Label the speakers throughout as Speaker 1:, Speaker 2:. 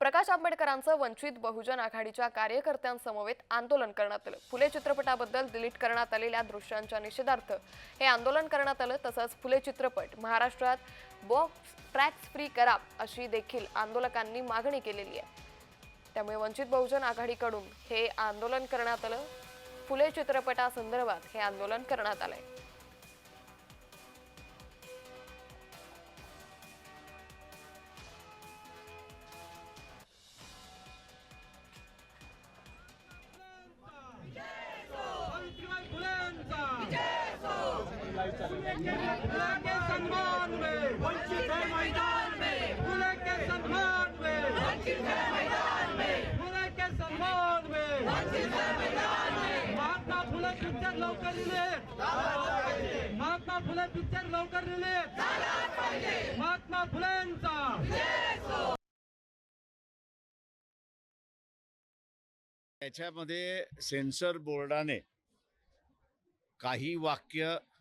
Speaker 1: प्रकाश आंबेडकरांचं वंचित बहुजन आघाडीच्या कार्यकर्त्यांसमवेत आंदोलन करण्यात आलं. फुले चित्रपटाबद्दल डिलीट करण्यात आलेल्या दृश्यांच्या निषेधार्थ हे आंदोलन करण्यात आलं तसंच फुले चित्रपट महाराष्ट्रात बॉक्स ट्रॅक्स फ्री करा अशी देखील आंदोलकांनी मागणी केलेली आहे. त्यामुळे वंचित बहुजन आघाडीकडून हे आंदोलन करण्यात आलं. फुले चित्रपटासंदर्भात हे आंदोलन करण्यात आलंय.
Speaker 2: महात्मा फुले पिक्चर लवकर रिलीज महात्मा फुले पिक्चर लवकर रिलीज महात्मा फुलेंचा
Speaker 3: त्याच्यामध्ये सेन्सर बोर्डाने काही वाक्य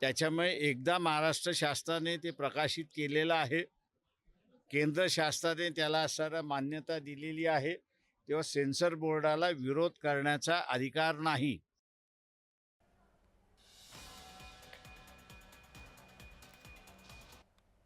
Speaker 3: त्याच्यामुळे एकदा महाराष्ट्र शासनाने ते प्रकाशित केलेलं आहे. केंद्र शासनाने त्याला असणारा मान्यता दिलेली आहे. तेव्हा सेन्सर बोर्डाला विरोध करण्याचा अधिकार नाही.